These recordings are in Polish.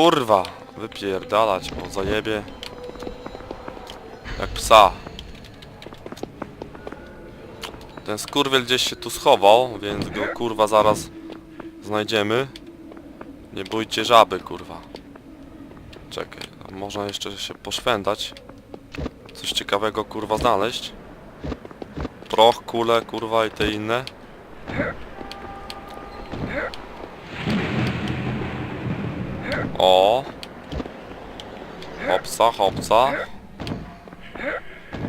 Kurwa, wypierdalać, bo zajebie. Jak psa. Ten skurwiel gdzieś się tu schował, więc go kurwa zaraz znajdziemy. Nie bójcie żaby, kurwa. Czekaj, a można jeszcze się poszwędać. Coś ciekawego kurwa znaleźć. Proch, kule, kurwa i te inne. O. Hopsa, hopsa.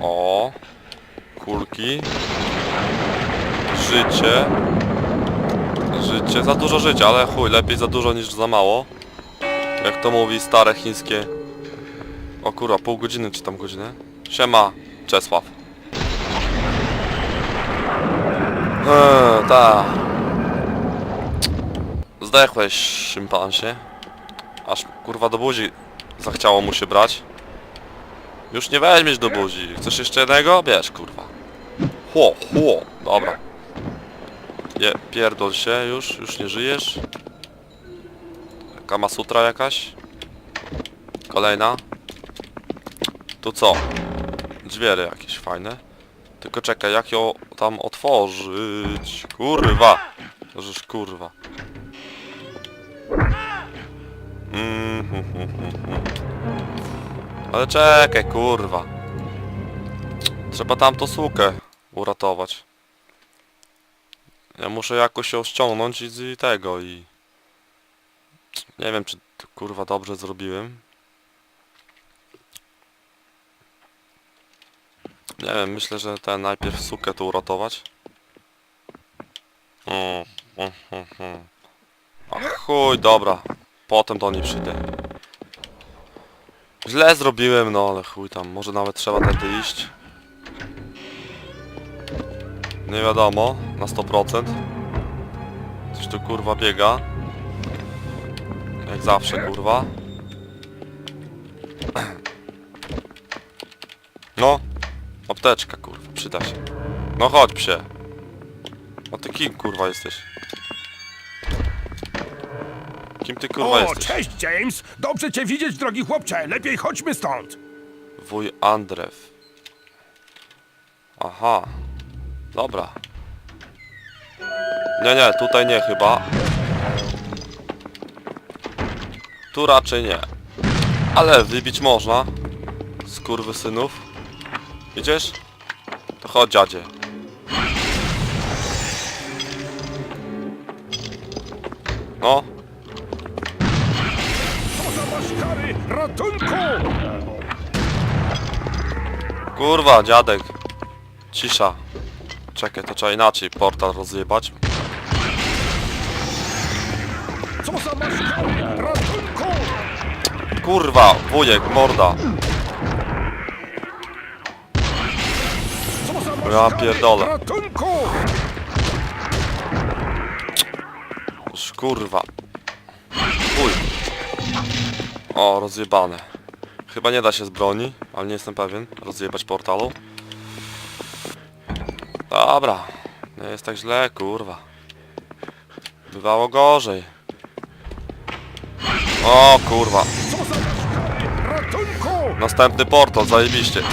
O. Kulki. Życie. Życie. Za dużo życia, ale chuj, lepiej za dużo niż za mało. Jak to mówi stare chińskie. O kurwa, pół godziny czy tam godzinę. Siema, Czesław. Eee, ta. Zdechłeś, szympansie. Aż kurwa do buzi zachciało mu się brać. Już nie weźmiesz do buzi. Chcesz jeszcze jednego? Bierz kurwa. Chło, chło. Dobra. Nie, pierdol się już, już nie żyjesz. Kama sutra jakaś. Kolejna. Tu co? Drzwiery jakieś fajne. Tylko czekaj, jak ją tam otworzyć? Kurwa! Możesz kurwa. Ale czekaj, kurwa. Trzeba tamtą sukę uratować. Ja muszę jakoś ją ściągnąć i z tego i... Nie wiem, czy kurwa dobrze zrobiłem. Nie wiem, myślę, że ten najpierw sukę tu uratować. Mm, mm, mm, mm. A chuj, dobra. Potem do niej przyjdę. Źle zrobiłem, no ale chuj tam. Może nawet trzeba tędy iść. Nie wiadomo, na 100%. Coś tu kurwa biega. Jak zawsze kurwa. No. Apteczka kurwa, przyda się. No chodź psie. A ty kim kurwa jesteś? Kim ty kurwa O, jesteś? cześć James! Dobrze cię widzieć, drogi chłopcze! Lepiej chodźmy stąd! Wuj Andrew. Aha. Dobra. Nie, nie, tutaj nie chyba. Tu raczej nie. Ale wybić można. Skurwy synów. Idziesz? To chodź dziadzie. Ratunku! Kurwa, dziadek. Cisza. Czekaj, to trzeba inaczej portal rozjebać. Co za! Ratunku! Kurwa, wujek, morda. Co za Ja maszkary! pierdolę. Ratunku! Już kurwa. Uj. O, rozjebane. Chyba nie da się z broni, ale nie jestem pewien. Rozjebać portalu. Dobra. Nie jest tak źle, kurwa. Bywało gorzej. O, kurwa. Następny portal, zajebiście.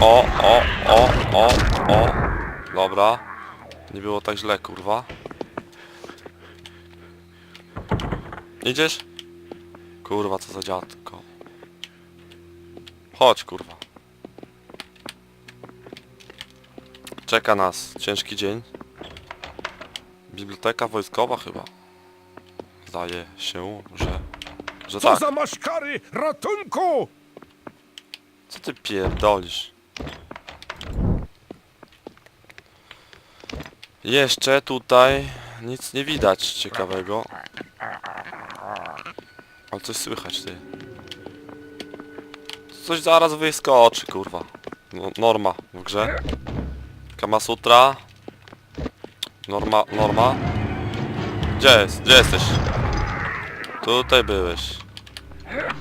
O, o, o, o, o. Dobra. Nie było tak źle, kurwa. Idziesz? Kurwa, co za dziadko. Chodź, kurwa. Czeka nas ciężki dzień. Biblioteka wojskowa chyba. Zdaje się, że... Że Co tak. za maszkary! Ratunku! Co ty pierdolisz? Jeszcze tutaj nic nie widać ciekawego. Coś słychać ty. Coś zaraz wyskoczy, kurwa. No, norma w grze. Kamasutra. Norma, norma. Gdzie jest? Gdzie jesteś? Tutaj byłeś.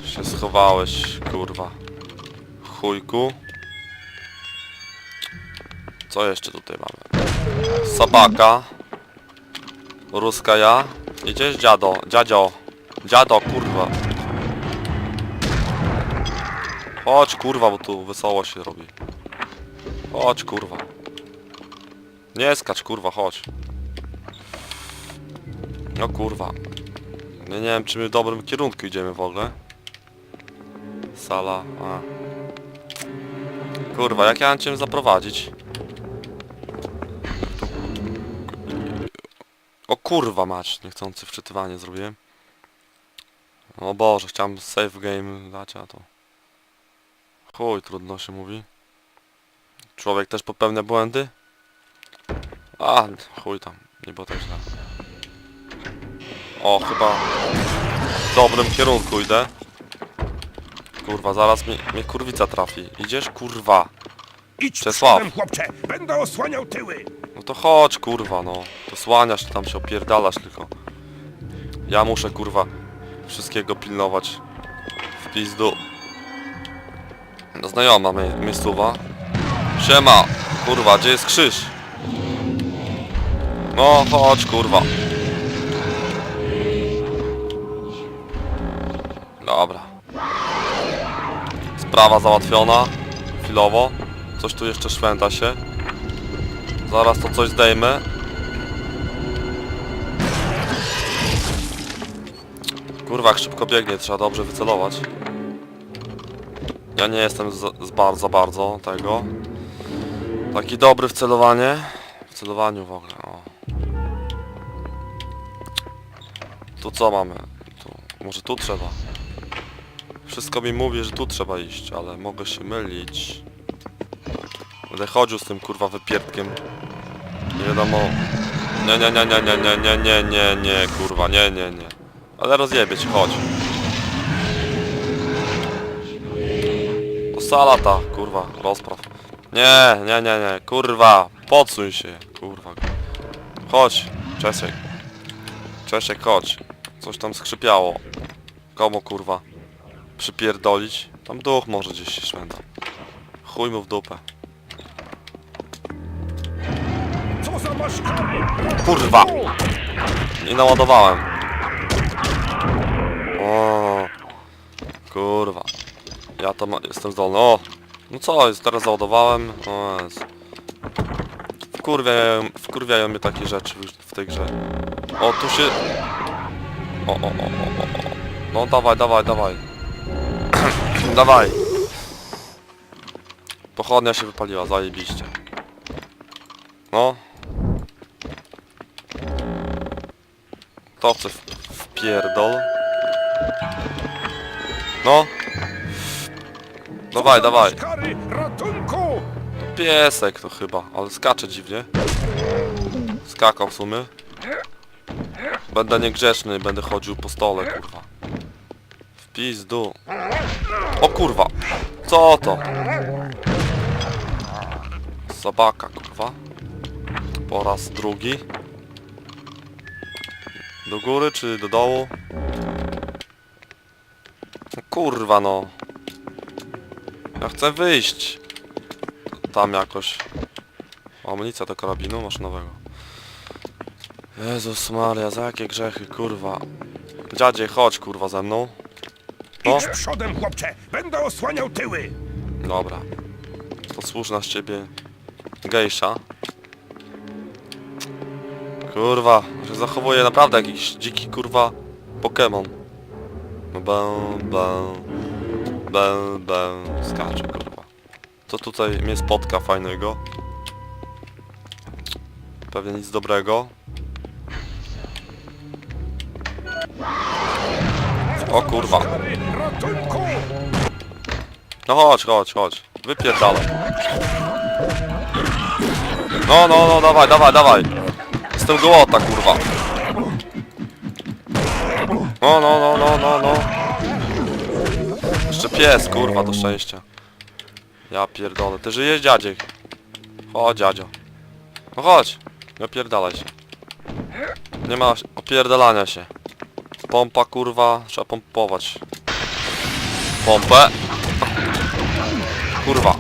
Się schowałeś, kurwa. Chujku. Co jeszcze tutaj mamy? Sabaka. Ruska ja. Idziesz dziado, dziadzio. Dziado, kurwa. Chodź, kurwa, bo tu wesoło się robi. Chodź, kurwa. Nie skacz, kurwa, chodź. No kurwa. Ja nie wiem, czy my w dobrym kierunku idziemy w ogóle. Sala, a. Kurwa, jak ja mam cię zaprowadzić? O kurwa mać, niechcący wczytywanie zrobiłem. O Boże, chciałem save game dać, a to... Chuj, trudno się mówi. Człowiek też popełnia błędy? A, chuj tam, nie było tak źle. O, chyba w dobrym kierunku idę. Kurwa, zaraz mi, mnie kurwica trafi. Idziesz? Kurwa. Idź Czesław. przodem, chłopcze! Będę osłaniał tyły! No to chodź, kurwa, no. To słaniasz, tam się opierdalasz tylko. Ja muszę, kurwa, wszystkiego pilnować. W pizdu. No znajoma mi, miejscowa. Siema! Kurwa, gdzie jest krzyż? No, chodź, kurwa. Dobra. Sprawa załatwiona. Chwilowo. Coś tu jeszcze szwęta się. Zaraz to coś zdejmę. Kurwa, jak szybko biegnie, trzeba dobrze wycelować. Ja nie jestem z, z bardzo, tego. Taki dobry w celowanie. W celowaniu w ogóle, o. Tu co mamy? Tu, może tu trzeba. Wszystko mi mówi, że tu trzeba iść, ale mogę się mylić. Będę chodził z tym kurwa wypierdkiem. Nie wiadomo. Nie, nie, nie, nie, nie, nie, nie, nie, nie, nie, kurwa, nie, nie, nie. Ale rozjebie ci, chodź. Sala ta, kurwa, rozpraw. Nie, nie, nie, nie, kurwa, podsuń się, kurwa. Chodź, Czesiek. Czesiek, chodź. Coś tam skrzypiało. Komu, kurwa? Przypierdolić? Tam duch może gdzieś się szwenda. Chuj mu w dupę. Kurwa! Nie naładowałem. O, kurwa. Ja to jestem zdolny. O! No co jest, teraz załadowałem. O Jezu. Wkurwiają, wkurwiają mnie takie rzeczy w, tej grze. O, tu się... O, o, o, o, o. No dawaj, dawaj, dawaj. dawaj. Pochodnia się wypaliła, zajebiście. No, To chce w, wpierdol. No. Dawaj, dawaj. Piesek to chyba, ale skacze dziwnie. Skakał w sumie. Będę niegrzeczny, będę chodził po stole, kurwa. W pizdu. O kurwa. Co to? Zabaka, kurwa. Po raz drugi. Do góry czy do dołu? Kurwa no. Ja chcę wyjść. Tam jakoś. Amunicja do karabinu maszynowego. Jezus Maria, za jakie grzechy, kurwa. Dziadzie, chodź kurwa ze mną. No, Idź przodem, chłopcze! Będę osłaniał tyły! dobra. Posłuszna z ciebie gejsza. Kurwa, że zachowuje naprawdę jakiś dziki kurwa Pokémon. Bę, bę, bę, bę, skacze kurwa. Co tutaj mnie spotka fajnego? Pewnie nic dobrego. O kurwa. No chodź, chodź, chodź. Wypierdalaj. No, no, no, dawaj, dawaj, dawaj. Jestem gołota, kurwa. No, no, no, no, no, no. Jeszcze pies, kurwa, do szczęścia. Ja pierdolę. Ty żyjesz, dziadziek? Chodź, dziadzio. No chodź. Nie opierdalaj się. Nie ma opierdalania się. Pompa, kurwa. Trzeba pompować. Pompę. Kurwa.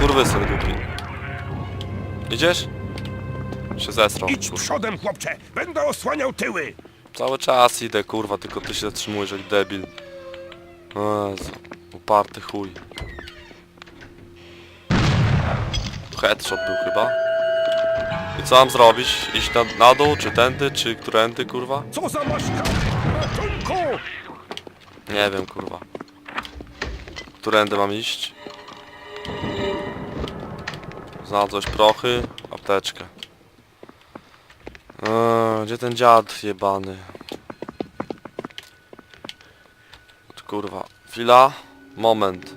Kurwy głupi. Idziesz? Się zesrał. Idź kurwa. przodem, chłopcze! Będę osłaniał tyły! Cały czas idę, kurwa, tylko ty się zatrzymujesz jak debil. Jezu, uparty chuj. Headshot był chyba. I co mam zrobić? Iść na, na dół, czy tędy, czy którędy, kurwa? Co za maszka? Ratunku! Nie wiem, kurwa. Którędy mam iść? Znalazłeś prochy, apteczkę. Eee, gdzie ten dziad jebany? Kurwa. Chwila. Moment.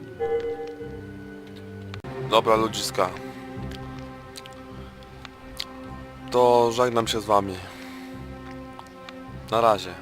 Dobra, ludziska. To żegnam się z wami. Na razie.